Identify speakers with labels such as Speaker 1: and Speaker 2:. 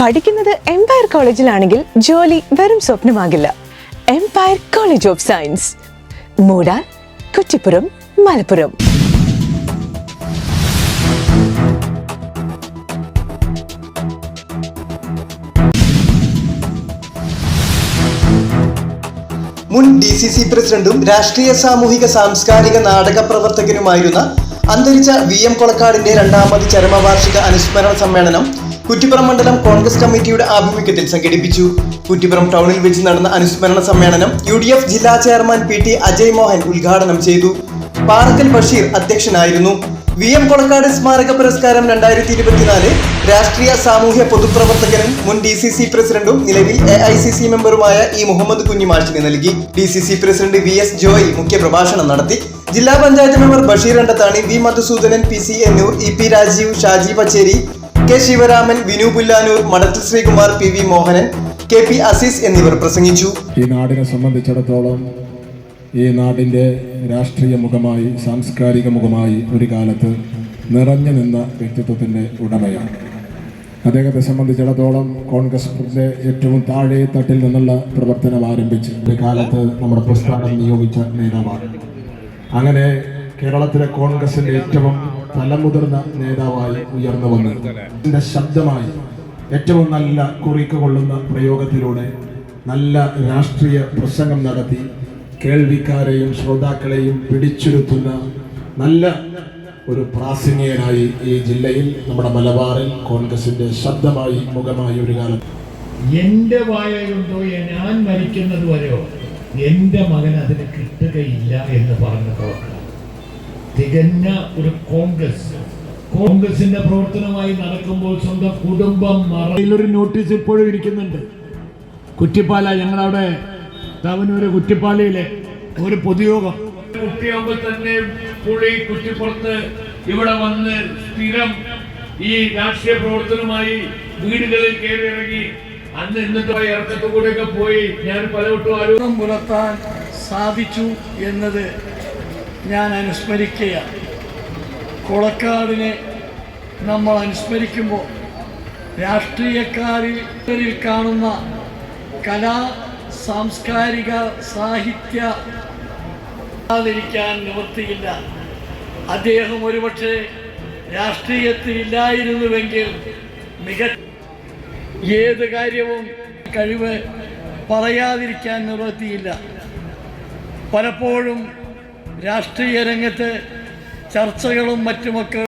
Speaker 1: പഠിക്കുന്നത് എംപയർ കോളേജിലാണെങ്കിൽ ജോലി വെറും സ്വപ്നമാകില്ല. Empire college of science Moodal Kuttippuram Malappuram.
Speaker 2: മുൻ ഡി സി സി പ്രസിഡന്റും രാഷ്ട്രീയ സാമൂഹിക സാംസ്കാരിക നാടക പ്രവർത്തകനുമായിരുന്ന അന്തരിച്ച വി എം കൊളക്കാടിന്റെ രണ്ടാമത് ചരമവാർഷിക അനുസ്മരണ സമ്മേളനം കുറ്റിപ്പുറം മണ്ഡലം കോൺഗ്രസ് കമ്മിറ്റിയുടെ ആഭിമുഖ്യത്തിൽ സംഘടിപ്പിച്ചു. കുറ്റിപ്പുറം ടൗണിൽ വെച്ച് നടന്ന അനുസ്മരണ സമ്മേളനം യു ഡി എഫ് ജില്ലാ chairman P T Ajay Mohan ഉദ്ഘാടനം ചെയ്തു. പാറക്കൽ ബഷീർ അധ്യക്ഷനായിരുന്നു. വി എം കൊളക്കാട് സ്മാരക പുരസ്കാരം രണ്ടായിരത്തി ഇരുപത്തിനാല് രാഷ്ട്രീയ സാമൂഹ്യ പൊതുപ്രവർത്തകനും മുൻ ഡി സി സി പ്രസിഡന്റും നിലവിൽ എ ഐ സി സി മെമ്പറുമായ ഇ മുഹമ്മദ് കുഞ്ഞിമാഷിന് നൽകി. D C C president V S Joy മുഖ്യപ്രഭാഷണം നടത്തി. ജില്ലാ panchayat member Basheer Andathani V Madhusoodanan P C Ennur E P Rajeev Shaji Pacheri K Sivaraman Vinu Pullanur Madathil Sreekumar P V Mohanan K P Azeez എന്നിവർ പ്രസംഗിച്ചു.
Speaker 3: ഈ നാടിനെ സംബന്ധിച്ചിടത്തോളം ഈ നാടിന്റെ രാഷ്ട്രീയ മുഖമായി സാംസ്കാരിക മുഖമായി ഒരു കാലത്ത് നിറഞ്ഞു നിന്ന വ്യക്തിത്വത്തിന്റെ ഉടമയാണ്. അദ്ദേഹത്തെ സംബന്ധിച്ചിടത്തോളം കോൺഗ്രസിന്റെ ഏറ്റവും താഴെ തട്ടിൽ നിന്നുള്ള പ്രവർത്തനം ആരംഭിച്ച് ഒരു കാലത്ത് നമ്മുടെ പ്രസ്ഥാനം നിയോഗിച്ച നേതാവാണ്. അങ്ങനെ കേരളത്തിലെ കോൺഗ്രസിന്റെ ഏറ്റവും തലമുതിർന്ന നേതാവായി ഉയർന്നു വന്നു. എന്റെ ശബ്ദമായി ഏറ്റവും നല്ല കുറിക്ക് കൊള്ളുന്ന പ്രയോഗത്തിലൂടെ നല്ല രാഷ്ട്രീയ പ്രസംഗം നടത്തി കേൾവിക്കാരെയും ശ്രോതാക്കളെയും പിടിച്ചിരുത്തുന്ന നല്ല ഒരു പ്രാസംഗികനായി ഈ ജില്ലയിൽ നമ്മുടെ മലബാറിൽ കോൺഗ്രസിന്റെ ശബ്ദമായി മുഖമായി ഒരു കാലം
Speaker 4: എന്റെ വായുണ്ടോ ഞാൻ മരിക്കുന്നത് വരെയോ എന്റെ മകൻ അതിന് കിട്ടുകയില്ല എന്ന് പറഞ്ഞ പ്രവർത്തനം. തികഞ്ഞ ഒരു കോൺഗ്രസ്. കോൺഗ്രസിന്റെ പ്രവർത്തനമായി നടക്കുമ്പോൾ സ്വന്തം കുടുംബം മറയിലൊരു നോട്ടീസ് ഇപ്പോഴും ഇരിക്കുന്നുണ്ട്. കുറ്റിപ്പാല ഞങ്ങളവിടെ തവനൂര് കുറ്റിപ്പാലയിലെ ഒരു പൊതുയോഗം. കുട്ടിയാകുമ്പോൾ തന്നെ പുളി കുറ്റിപ്പുറത്ത് ഇവിടെ വന്ന് സ്ഥിരം ഈ രാഷ്ട്രീയ പ്രവർത്തനമായി വീടുകളിൽ കയറി ഇറങ്ങി അന്ന് ഇന്നത്തെ ഇറക്കത്തു കൂടെയൊക്കെ പോയി ഞാൻ പലവട്ടം
Speaker 5: ആരോഗ്യം പുലർത്താൻ സാധിച്ചു എന്നത് ഞാൻ അനുസ്മരിക്കുകയാണ് കുളക്കാടിനെ നമ്മൾ അനുസ്മരിക്കുമ്പോൾ രാഷ്ട്രീയക്കാരിൽ കാണുന്ന കലാ സാംസ്കാരിക സാഹിത്യ ാതിരിക്കാൻ നിവൃത്തിയില്ല. അദ്ദേഹം ഒരുപക്ഷെ രാഷ്ട്രീയത്തിൽ ഇല്ലായിരുന്നുവെങ്കിൽ മികച്ച ഏത് കാര്യവും കഴിവ് പറയാതിരിക്കാൻ നിവൃത്തിയില്ല. പലപ്പോഴും രാഷ്ട്രീയ രംഗത്ത് ചർച്ചകളും മറ്റുമൊക്കെ